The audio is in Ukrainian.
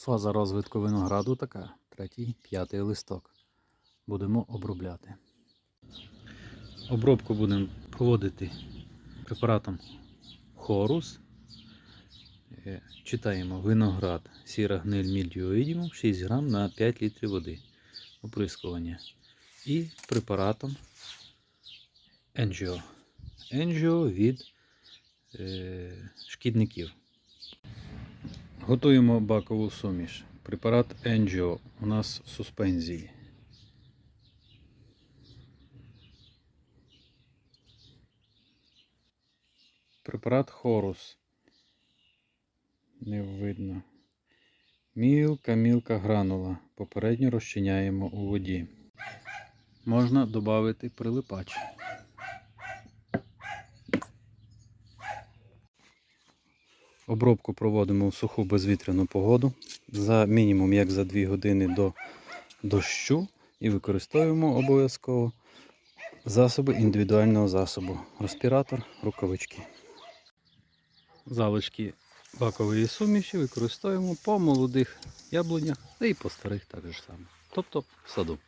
Фаза розвитку винограду така. Третій, п'ятий листок. Будемо обробляти. Обробку будемо проводити препаратом Хорус. Е, Читаємо виноград сіра гниль мільдіоїдімум 6 грам на 5 літрів води. Оприскування. І препаратом Енджіо. Енджіо від е, шкідників. Готуємо бакову суміш. Препарат Енджіо у нас в суспензії. Препарат Хорус. Не видно. Мілка, мілка гранула. Попередньо розчиняємо у воді. Можна додати прилипач. Обробку проводимо в суху безвітряну погоду за мінімум як за 2 години до дощу і використовуємо обов'язково засоби індивідуального засобу. Респіратор, рукавички. Залишки бакової суміші використовуємо по молодих яблунях і по старих так же само. Тобто в саду.